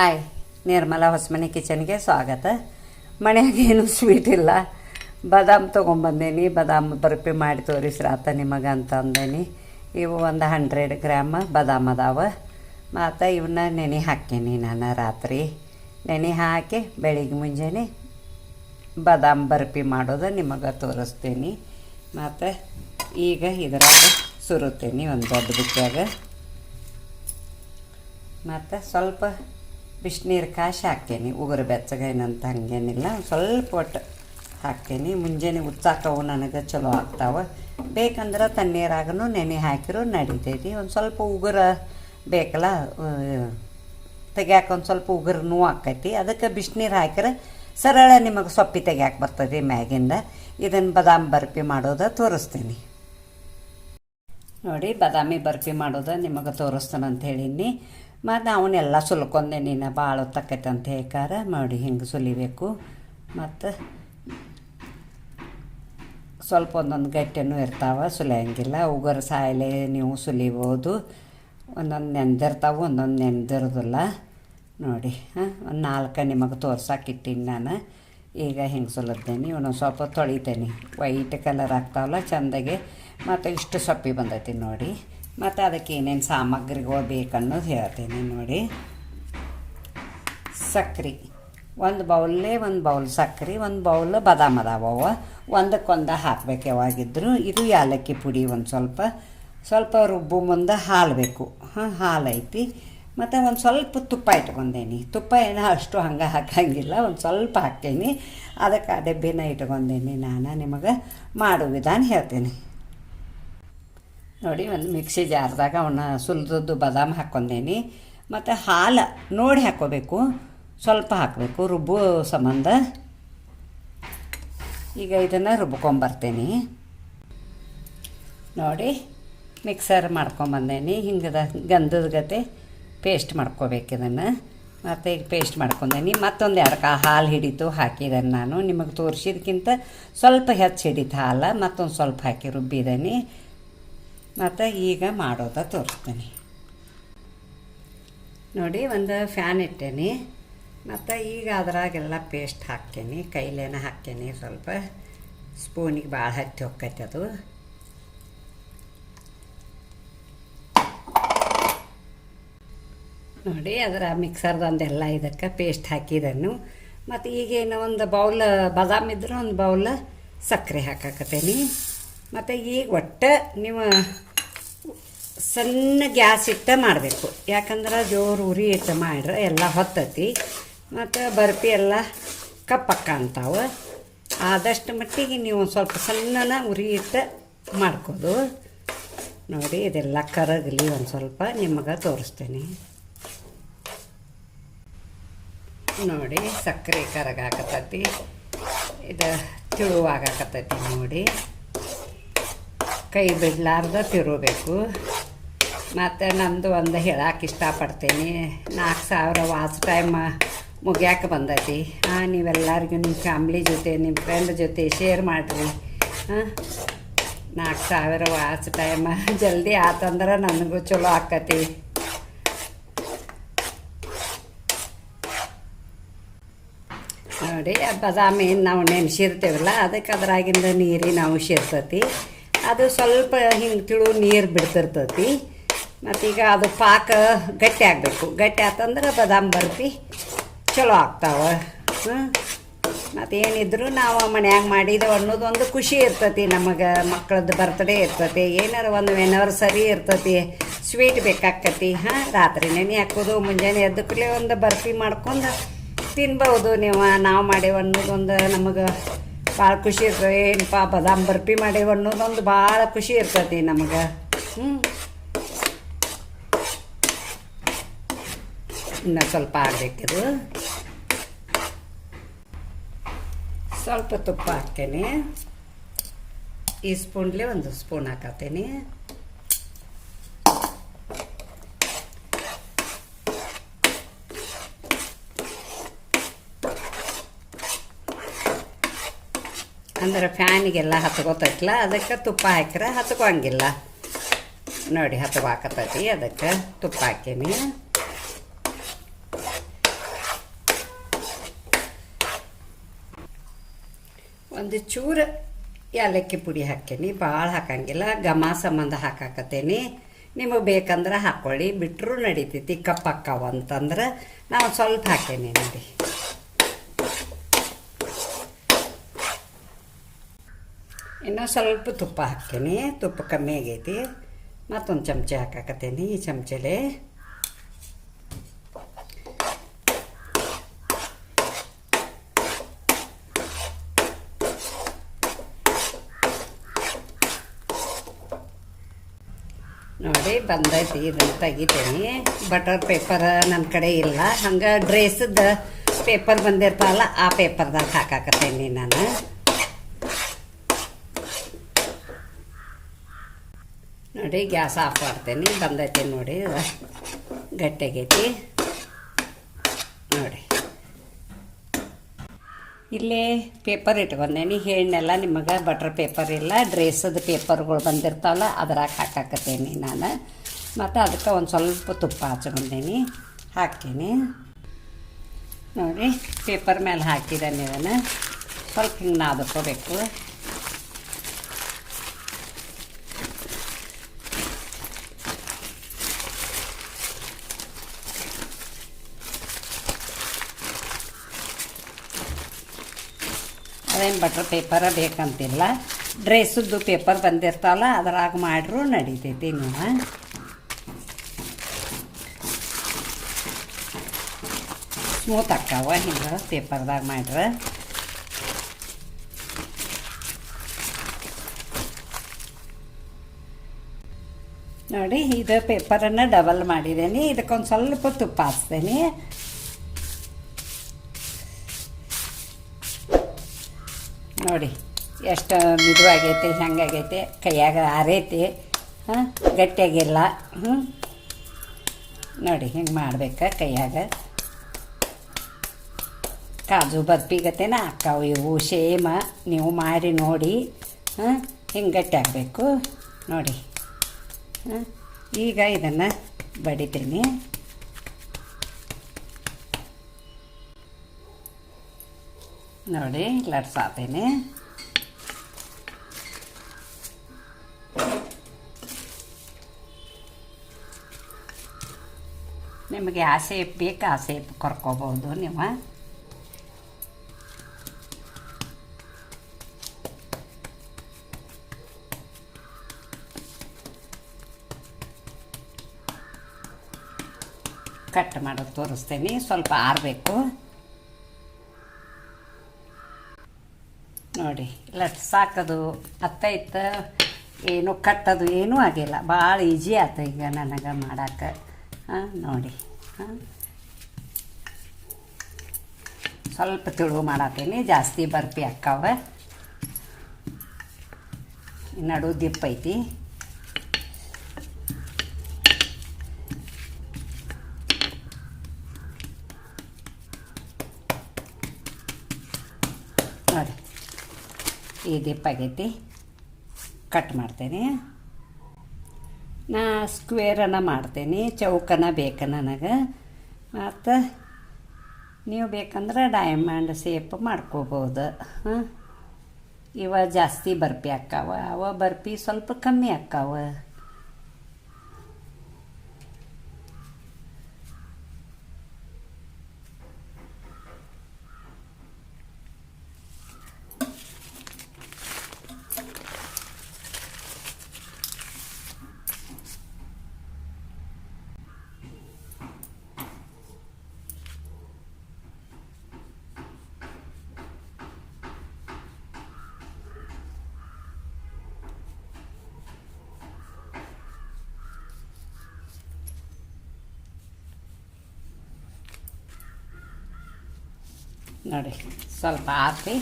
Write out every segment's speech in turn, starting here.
Hi, Nirmala Hosamane ಕಿಚನ್ಗೆ ಸ್ವಾಗತ. ಮನೆಯಾಗೇನು sweet ಇಲ್ಲ. ಬಾದಾಮ್ ತೊಗೊಂಬಂದೇನಿ, ಬಾದಾಮ್ ಬರ್ಪಿ ಮಾಡಿ ತೋರಿಸ್ರಾತ ನಿಮಗೆ ಅಂತ ಅಂದೇನಿ ಇವು ಒಂದು ಹಂಡ್ರೆಡ್ ಗ್ರಾಮ್ ಬಾದಾಮ್ ಅದಾವ. ಮತ್ತು ಇವನ್ನ ನೆನೆ ಹಾಕೀನಿ ನಾನು ರಾತ್ರಿ. ನೆನೆ ಹಾಕಿ ಬೆಳಿಗ್ಗೆ ಮುಂಜಾನೆ ಬಾದಾಮ್ ಬರ್ಪಿ ಮಾಡೋದು ನಿಮಗೆ ತೋರಿಸ್ತೀನಿ. ಮತ್ತು ಈಗ ಇದರಾಗ ಸುರುತ್ತೇನೆ ಒಂದು ದೊಡ್ಡ ಬುಕ್ಕಾಗ ಮತ್ತು ಸ್ವಲ್ಪ ಬಿಸಿನೀರು ಕಾಸಿ ಹಾಕ್ತೇನೆ. ಉಗುರು ಬೆಚ್ಚಗೇನಂತ ಹಂಗೇನಿಲ್ಲ. ಸ್ವಲ್ಪ ಒಟ್ಟು ಹಾಕ್ತೇನೆ. ಮುಂಜಾನೆ ಉಚ್ಚಾಕವು ನನಗೆ ಚಲೋ ಆಗ್ತಾವೆ. ಬೇಕಂದ್ರೆ ತಣ್ಣೀರಾಗೂ ನೆನೆ ಹಾಕಿರೋ ನಡಿತೈತಿ. ಒಂದು ಸ್ವಲ್ಪ ಉಗುರ ಬೇಕಲ್ಲ ತೆಗ್ಯಾಕ ಒಂದು ಸ್ವಲ್ಪ ಉಗುರು ನೋವು ಆಕೈತಿ. ಅದಕ್ಕೆ ಬಿಸಿನೀರು ಹಾಕಿದ್ರೆ ಸರಳ ನಿಮಗೆ ಸೊಪ್ಪಿ ತೆಗ್ಯಾಕೆ ಬರ್ತದೆ ಮ್ಯಾಗಿಂದ. ಇದನ್ನು ಬಾದಾಮ್ ಬರ್ಪಿ ಮಾಡೋದು ತೋರಿಸ್ತೀನಿ. ನೋಡಿ, ಬಾದಾಮಿ ಬರ್ಫಿ ಮಾಡೋದು ನಿಮಗೆ ತೋರಿಸ್ತಾನೆ ಅಂತ ಹೇಳೀನಿ. ಮತ್ತು ಅವನ್ನೆಲ್ಲ ಸುಲ್ಕೊಂಡೆ ನೀನು, ಭಾಳ ಅಂತ ಹೇಳ್ಕಾರ ನೋಡಿ, ಹಿಂಗೆ ಸುಲಿಬೇಕು. ಮತ್ತು ಸ್ವಲ್ಪ ಒಂದೊಂದು ಗಟ್ಟಿನೂ ಇರ್ತಾವೆ, ಸುಲಿಯಂಗಿಲ್ಲ. ಉಗುರು ಸಾಯಲೆ ನೀವು ಸುಲಿಬೋದು. ಒಂದೊಂದು ನೆಂದಿರ್ತಾವೆ, ಒಂದೊಂದು ನೆಂದಿರೋದಿಲ್ಲ. ನೋಡಿ, ಹಾಂ, ಒಂದು ನಾಲ್ಕು ನಿಮಗೆ ತೋರ್ಸಕ್ಕಿಟ್ಟೀನಿ ನಾನು. ಈಗ ಹಿಂಗೆ ಸುಲತ್ತೇನೆ? ಒಂದೊಂದು ಸ್ವಲ್ಪ ತೊಳಿತೇನೆ. White colour ಆಗ್ತಾವಲ್ಲ, ಚೆಂದಾಗೆ. ಮತ್ತು ಇಷ್ಟು ಸೊಪ್ಪಿ ಬಂದೈತಿ ನೋಡಿ. ಮತ್ತು ಅದಕ್ಕೆ ಏನೇನು ಸಾಮಗ್ರಿಗಳು ಬೇಕನ್ನೋದು ಹೇಳ್ತೀನಿ ನೋಡಿ. ಸಕ್ರೆ. ಒಂದು ಬೌಲೇ ಒಂದು ಬೌಲ್ ಸಕ್ರೆ, ಒಂದು ಬೌಲ್ ಬಾದಾಮ್ ಅದಾವವ ಒಂದಕ್ಕೊಂದು ಹಾಕ್ಬೇಕು ಯಾವಾಗಿದ್ರು. ಇದು ಏಲಕ್ಕಿ ಪುಡಿ ಒಂದು ಸ್ವಲ್ಪ. ಸ್ವಲ್ಪ ರುಬ್ಬು ಮುಂದೆ ಹಾಲು ಬೇಕು ಹಾಂ, ಹಾಲು ಐತಿ. ಮತ್ತು ಒಂದು ಸ್ವಲ್ಪ ತುಪ್ಪ ಇಟ್ಕೊಂಡೇನಿ. ತುಪ್ಪ ಏನೋ ಅಷ್ಟು ಹಂಗೆ ಹಾಕಂಗಿಲ್ಲ, ಒಂದು ಸ್ವಲ್ಪ ಹಾಕ್ತೀನಿ ಅದಕ್ಕೆ ಡಬ್ಬಿನ ಇಟ್ಕೊಂಡೇನಿ ನಾನು, ನಿಮಗೆ ಮಾಡೋ ವಿಧಾನ ಹೇಳ್ತೀನಿ. ನೋಡಿ, ಒಂದು ಮಿಕ್ಸಿ ಜಾರ್ದಾಗ ಅವನ್ನ ಸುಲಿದದ್ದು ಬಾದಾಮ್ ಹಾಕ್ಕೊಂಡೇನಿ ಮತ್ತು ಹಾಲು ನೋಡಿ ಹಾಕ್ಕೋಬೇಕು ಸ್ವಲ್ಪ ಹಾಕಬೇಕು, ರುಬ್ಬೋ ಸಂಬಂಧ. ಈಗ ಇದನ್ನು ರುಬ್ಕೊಂಬರ್ತೀನಿ. ನೋಡಿ, ಮಿಕ್ಸರ್ ಮಾಡ್ಕೊಂಬಂದೇನಿ, ಹಿಂಗದ ಗಂಧದ ಗತೆ. ಪೇಸ್ಟ್ ಮಾಡ್ಕೋಬೇಕು ಇದನ್ನು. ಮತ್ತು ಈಗ ಪೇಸ್ಟ್ ಮಾಡ್ಕೊಂಡೇನಿ. ಮತ್ತೊಂದು ಎರಡು ಕಾ ಹಾಲು ಹಿಡಿತು ಹಾಕಿದ್ದೇನೆ ನಾನು. ನಿಮಗೆ ತೋರಿಸಿದ್ಕಿಂತ ಸ್ವಲ್ಪ ಹೆಚ್ಚು ಹಿಡಿತು ಹಾಲು, ಮತ್ತೊಂದು ಸ್ವಲ್ಪ ಹಾಕಿ ರುಬ್ಬಿದ್ದೇನೆ ಮತ್ತು ಈಗ ಮಾಡೋದ ತೋರಿಸ್ತೀನಿ. ನೋಡಿ, ಒಂದು ಫ್ಯಾನ್ ಇಟ್ಟೇನಿ. ಮತ್ತು ಈಗ ಅದರಾಗೆಲ್ಲ ಪೇಸ್ಟ್ ಹಾಕ್ತೇನೆ. ಕೈಲೇನ ಹಾಕ್ತೇನೆ ಸ್ವಲ್ಪ. ಸ್ಪೂನಿಗೆ ಭಾಳ ಹತ್ತಿ ಹೋಗ್ತೈತೆ ಅದು. ನೋಡಿ, ಅದರ ಮಿಕ್ಸರ್ದೊಂದೆಲ್ಲ ಇದಕ್ಕೆ ಪೇಸ್ಟ್ ಹಾಕಿದನು ಮತ್ತು ಈಗೇನು ಒಂದು ಬೌಲ್ ಬಾದಾಮ್ ಇದ್ರೆ ಒಂದು ಬೌಲ್ ಸಕ್ಕರೆ ಹಾಕಾಕತ್ತೇನಿ. ಮತ್ತು ಈಗ ಒಟ್ಟು ನೀವು ಸಣ್ಣ ಗ್ಯಾಸ್ ಇಟ್ಟು ಮಾಡಬೇಕು. ಯಾಕಂದ್ರೆ ಜೋರು ಉರಿ ಇಟ್ಟು ಮಾಡ್ರೆ ಎಲ್ಲ ಹೊತ್ತತಿ. ಮತ್ತು ಬರ್ಫಿ ಎಲ್ಲ ಕಪ್ಪಕ್ಕ ಅಂತಾವೆ. ಆದಷ್ಟು ಮಟ್ಟಿಗೆ ನೀವು ಸ್ವಲ್ಪ ಸಣ್ಣನ ಉರಿ ಇಟ್ಟು ಮಾಡ್ಕೋದು ನೋಡಿ, ಇದೆಲ್ಲ ಕರಗಲಿ ಒಂದು ಸ್ವಲ್ಪ, ನಿಮಗೆ ತೋರಿಸ್ತೇನೆ. ನೋಡಿ, ಸಕ್ಕರೆ ಕರಗಾಕತ್ತೈತಿ. ಇದು ತಿಳುವಾಗಕತ್ತೈತಿ ನೋಡಿ. ಕೈ ಬಿಡಲಾರ್ದ ತಿರುಬೇಕು. ಮತ್ತು ನಂದು ಒಂದು ಹೇಳಕ್ಕೆ ಇಷ್ಟಪಡ್ತೀನಿ. ನಾಲ್ಕು ಸಾವಿರ ವಾಚ್ ಟೈಮ್ ಮುಗ್ಯಾಕೆ ಬಂದೈತಿ. ಹಾಂ, ನೀವೆಲ್ಲರಿಗೂ ನಿಮ್ಮ ಫ್ಯಾಮ್ಲಿ ಜೊತೆ ನಿಮ್ಮ ಫ್ರೆಂಡ್ ಜೊತೆ ಶೇರ್ ಮಾಡಿರಿ. ಹಾಂ ನಾಲ್ಕು ಸಾವಿರ ವಾಚ್ ಟೈಮ್ ಜಲ್ದಿ ಆತಂದ್ರೆ ನನಗೂ ಚಲೋ ಆಕತಿ. ನೋಡಿ ಬಾದಾಮಿ ನಾವು ನೆನೆಸಿರ್ತೇವಲ್ಲ, ಅದಕ್ಕೆ ಅದ್ರಾಗಿಂದ ನೀರಿನ ಅಂಶ ಇರ್ತೈತಿ ಅದು ಸ್ವಲ್ಪ ಹಿಂಗೆ ತಿಳು ನೀರು ಬಿಡ್ತಿರ್ತೈತಿ. ಮತ್ತೀಗ ಅದು ಪಾಕ ಗಟ್ಟಿ ಆಗಬೇಕು. ಗಟ್ಟಿ ಆತಂದ್ರೆ ಬಾದಾಮಿ ಬರ್ಫಿ ಚಲೋ ಆಗ್ತಾವೆ. ಮತ್ತು ಏನಿದ್ರೂ ನಾವು ಮನ್ಯಾಗ ಅನ್ನೋದು ಒಂದು ಖುಷಿ ಇರ್ತೈತಿ. ನಮಗೆ ಮಕ್ಕಳದ್ದು ಬರ್ತ್ಡೇ ಇರ್ತೈತಿ. ಏನಾರ ಒಂದು ಸರಿ ಇರ್ತೈತಿ. ಸ್ವೀಟ್ ಬೇಕಾಗ್ತತಿ. ಹಾಂ ರಾತ್ರಿ ನೆನೆ ಹಾಕೋದು, ಮುಂಜಾನೆ ಎದ್ದ ಕೂಡಲೇ ಒಂದು ಬರ್ಫಿ ಮಾಡ್ಕೊಂಡು ತಿನ್ಬೋದು ನೀವು, ನಾವು ಮಾಡೇವು ಅನ್ನೋದೊಂದು ನಮಗೆ ಭಾಳ ಖುಷಿ ಇರ್ತದೆ. ಏನಪ್ಪ ಬದಾಮ್ ಬರ್ಫಿ ಮಾಡೇವು ಅನ್ನೋದೊಂದು ಭಾಳ ಖುಷಿ ಇರ್ತೈತಿ ನಮಗೆ. ಹ್ಞೂ ಇನ್ನು ಸ್ವಲ್ಪ ಆಗಬೇಕಿದು ಸ್ವಲ್ಪ ತುಪ್ಪ ಹಾಕ್ತೇನೆ. ಈ ಸ್ಪೂನ್ಲಿ ಒಂದು ಸ್ಪೂನ್ ಹಾಕತ್ತೇನೆ ಅಂದ್ರೆ ಫ್ಯಾನಿಗೆಲ್ಲ ಹತ್ಕೋತೈತ್ಲ, ಅದಕ್ಕೆ ತುಪ್ಪ ಹಾಕಿದ್ರೆ ಹತ್ಕೋಂಗಿಲ್ಲ ನೋಡಿ ಹತ್ಕೋಕತ್ತೈತಿ ಅದಕ್ಕೆ ತುಪ್ಪ ಹಾಕೀನಿ. ಒಂದು ಚೂರು ಏಲಕ್ಕಿ ಪುಡಿ ಹಾಕೀನಿ, ಭಾಳ ಹಾಕಂಗಿಲ್ಲ, ಘಮ ಸಂಬಂಧ ಹಾಕಾಕತ್ತೇನಿ. ನಿಮಗೆ ಬೇಕಂದ್ರೆ ಹಾಕ್ಕೊಳ್ಳಿ ಬಿಟ್ಟರು ನಡೀತೈತಿ ಕಪ್ಪಾಕ್ಕವು ಅಂತಂದ್ರೆ ನಾವು ಸ್ವಲ್ಪ ಹಾಕೇನಿ ನೋಡಿ. ಇನ್ನೂ ಸ್ವಲ್ಪ ತುಪ್ಪ ಹಾಕ್ತೀನಿ. ತುಪ್ಪ ಕಮ್ಮಿ ಆಗೈತಿ. ಮತ್ತೊಂದು ಚಮಚೆ ಹಾಕಾಕತ್ತೀನಿ ಈ ಚಮಚೆಲೆ. ನೋಡಿ, ಬಂದೈತಿ. ಇದನ್ನು ತೆಗಿತೀನಿ. ಬಟರ್ ಪೇಪರ್ ನನ್ನ ಕಡೆ ಇಲ್ಲ. ಹಂಗೆ ಡ್ರೆಸ್ಸದ ಪೇಪರ್ ಬಂದಿರ್ತಾವಲ್ಲ ಆ ಪೇಪರ್ದಾಗ ಹಾಕಾಕತ್ತೇನಿ ನಾನು. ನೋಡಿ, ಗ್ಯಾಸ್ ಆಫ್ ಮಾಡ್ತೇನೆ. ಬಂದೈತಿ ನೋಡಿ ಗಟ್ಟಿಯಾಗೈತಿ ನೋಡಿ. ಇಲ್ಲೇ ಪೇಪರ್ ಇಟ್ಕೊಂಡೇನಿ ಹೆಣ್ಣೆಲ್ಲ ನಿಮಗೆ ಬಟರ್ ಪೇಪರ್ ಇಲ್ಲ, ಡ್ರೆಸ್ಸದ ಪೇಪರ್ಗಳು ಬಂದಿರ್ತಾವಲ್ಲ, ಅದ್ರಾಗ ಹಾಕಾಕತ್ತೇನಿ ನಾನು. ಮತ್ತು ಅದಕ್ಕೆ ಒಂದು ಸ್ವಲ್ಪ ತುಪ್ಪ ಹಚ್ಕೊಂಡೇನಿ, ಹಾಕ್ತೀನಿ. ನೋಡಿ, ಪೇಪರ್ ಮೇಲೆ ಹಾಕಿದ್ದೇನೆ ಇದನ್ನು. ಸ್ವಲ್ಪ ಹಿಂಗೆ ನಾದ್ಕೋಬೇಕು. ಅದೇನು ಬಟ್ರ್ ಪೇಪರ ಬೇಕಂತಿಲ್ಲ. ಡ್ರೆಸ್ಸದ್ದು ಪೇಪರ್ ಬಂದಿರ್ತಾವಲ್ಲ ಅದ್ರಾಗ ಮಾಡ್ರೂ ನಡಿತೈತಿ ನೀವು ಸ್ಮೂತ್ ಅಕ್ಕಾವ ಹಿಂಗೆ ಪೇಪರ್ದಾಗ ಮಾಡ್ರೆ. ನೋಡಿ, ಇದು ಪೇಪರನ್ನು ಡಬಲ್ ಮಾಡಿದ್ದೀನಿ ಇದಕ್ಕೊಂದು ಸ್ವಲ್ಪ ತುಪ್ಪ ಹಾಕ್ತೇನೆ ನೋಡಿ, ಎಷ್ಟು ಮಿದುವಾಗೈತೆ ಹೆಂಗಾಗೈತೆ ಕೈಯಾಗ ಆರೈತಿ ಹಾಂ, ಗಟ್ಟಿಯಾಗಿಲ್ಲ ಹ್ಞೂ ನೋಡಿ, ಹಿಂಗೆ ಮಾಡ್ಬೇಕು ಕೈಯಾಗ. ಕಾಜು ಬರ್ಪಿಗತೆನ, ಅಕ್ಕಾವು ಇವು ಸೇಮ, ನೀವು ಮಾಡಿ ನೋಡಿ, ಹಾಂ, ಹಿಂಗೆ ಗಟ್ಟಿಯಾಗಬೇಕು ನೋಡಿ, ಹಾಂ, ಈಗ ಇದನ್ನು ಬಡಿತೀನಿ. ನೋಡಿ, ಲಟ್ಸಾತೀನಿ. ನಿಮಗೆ ಆ ಸೇಪ್ ಬೇಕು ಆ ಸೇಪ್ ಕರ್ಕೋಬೋದು ನೀವು. ಕಟ್ ಮಾಡೋದು ತೋರಿಸ್ತೀನಿ, ಸ್ವಲ್ಪ ಆರಬೇಕು. ನೋಡಿ. ಲಟ್ ಅತ್ತ ಇತ್ತ ಏನು ಕಟ್ಟೋದು ಏನೂ ಆಗಿಲ್ಲ. ಭಾಳ ಈಜಿ ಆಯ್ತು ಈಗ ನನಗೆ ಮಾಡಕ್ಕೆ ಹಾಂ, ನೋಡಿ. ಹಾಂ. ಸ್ವಲ್ಪ ತಿಳು ಮಾಡತ್ತೀನಿ ಜಾಸ್ತಿ ಬರ್ಪಿ ಅಕ್ಕಾವ. ನಡು ದಿಪ್ಪ ಐತಿ ನೋಡಿ ಈ ದಿಪ್ಪಾಗೈತಿ ಕಟ್ ಮಾಡ್ತೇನೆ. ನಾ ಸ್ಕ್ವೇರನ್ನು ಮಾಡ್ತೇನೆ, ಚೌಕನ ಬೇಕು ನನಗೆ. ಮತ್ತು ನೀವು ಬೇಕಂದ್ರೆ ಡೈಮಂಡ್ ಸೇಪ್ ಮಾಡ್ಕೋಬೋದು. ಹಾಂ? ಇವ ಜಾಸ್ತಿ ಬರ್ಪಿ ಅಕ್ಕಾವ, ಅವ ಬರ್ಪಿ ಸ್ವಲ್ಪ ಕಮ್ಮಿ ಅಕ್ಕಾವ. ನೋಡಿ, ಸ್ವಲ್ಪ ಹಾಕಿ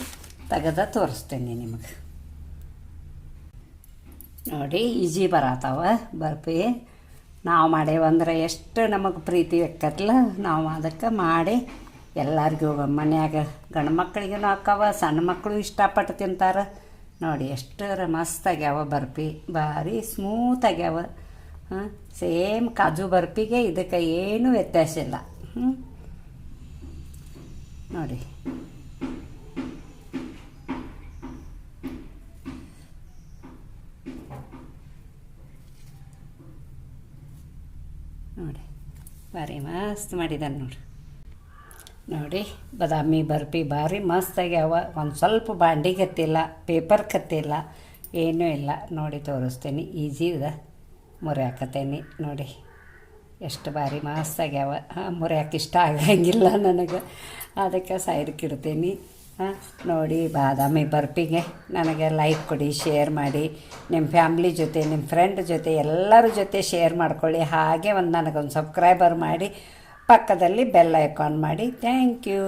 ತೆಗೆದ ತೋರಿಸ್ತೀನಿ ನಿಮಗೆ. ನೋಡಿ, ಈಜಿ ಬರತ್ತವ ಬರ್ಪಿ. ನಾವು ಮಾಡೇವಂದ್ರೆ ಎಷ್ಟು ನಮಗೆ ಪ್ರೀತಿ ಬೆಕ್ಕತ್ಲ ನಾವು ಅದಕ್ಕೆ ಮಾಡಿ ಎಲ್ಲರಿಗೂ ಮನ್ಯಾಗ ಗಂಡು ಮಕ್ಕಳಿಗೆ ಹಾಕವ ಸಣ್ಣ ಮಕ್ಕಳು ಇಷ್ಟಪಟ್ಟು ತಿಂತಾರೆ. ನೋಡಿ, ಎಷ್ಟು ಮಸ್ತ್ ಆಗ್ಯಾವ ಬರ್ಪಿ. ಭಾರಿ ಸ್ಮೂತ್ ಆಗ್ಯಾವ. ಸೇಮ್ ಕಾಜು ಬರ್ಪಿಗೆ ಇದಕ್ಕೆ ಏನೂ ವ್ಯತ್ಯಾಸ ಇಲ್ಲ. ಹ್ಞೂ ನೋಡಿ. ನೋಡಿ, ಭಾರಿ ಮಸ್ತ್ ಮಾಡಿದ್ದಾನೆ ನೋಡಿ ನೋಡಿ, ಬಾದಾಮಿ ಬರ್ಫಿ ಭಾರಿ ಮಸ್ತಾಗಿ ಅವ ಒಂದು ಸ್ವಲ್ಪ ಬಾಂಡಿ ಕತ್ತಿಲ್ಲ ಪೇಪರ್ ಕತ್ತಿಲ್ಲ ಏನೂ ಇಲ್ಲ. ನೋಡಿ ತೋರಿಸ್ತೀನಿ, ಈಜಿ ಇದೆ. ಮೊರೆ ಹಾಕತ್ತೇನೆ, ನೋಡಿ. ಎಷ್ಟು ಬಾರಿ ಮಸ್ತಾಗ್ಯಾವ ಹಾಂ, ಮುರಿಯಾಕೆ ಇಷ್ಟ ಆಗಂಗಿಲ್ಲ ನನಗೆ. ಅದಕ್ಕೆ ಸೈಡ್ಗೆ ಇಡ್ತೀನಿ ಹಾಂ, ನೋಡಿ ಬಾದಾಮಿ ಬರ್ಪಿಗೆ ನನಗೆ ಲೈಕ್ ಕೊಡಿ ಶೇರ್ ಮಾಡಿ. ನಿಮ್ಮ ಫ್ಯಾಮ್ಲಿ ಜೊತೆ ನಿಮ್ಮ ಫ್ರೆಂಡ್ ಜೊತೆ, ಎಲ್ಲರ ಜೊತೆ ಶೇರ್ ಮಾಡ್ಕೊಳ್ಳಿ. ಹಾಗೆ ಒಂದು ನನಗೊಂದು ಸಬ್ಸ್ಕ್ರೈಬರ್ ಮಾಡಿ. ಪಕ್ಕದಲ್ಲಿ ಬೆಲ್ ಐಕಾನ್ ಮಾಡಿ. Thank you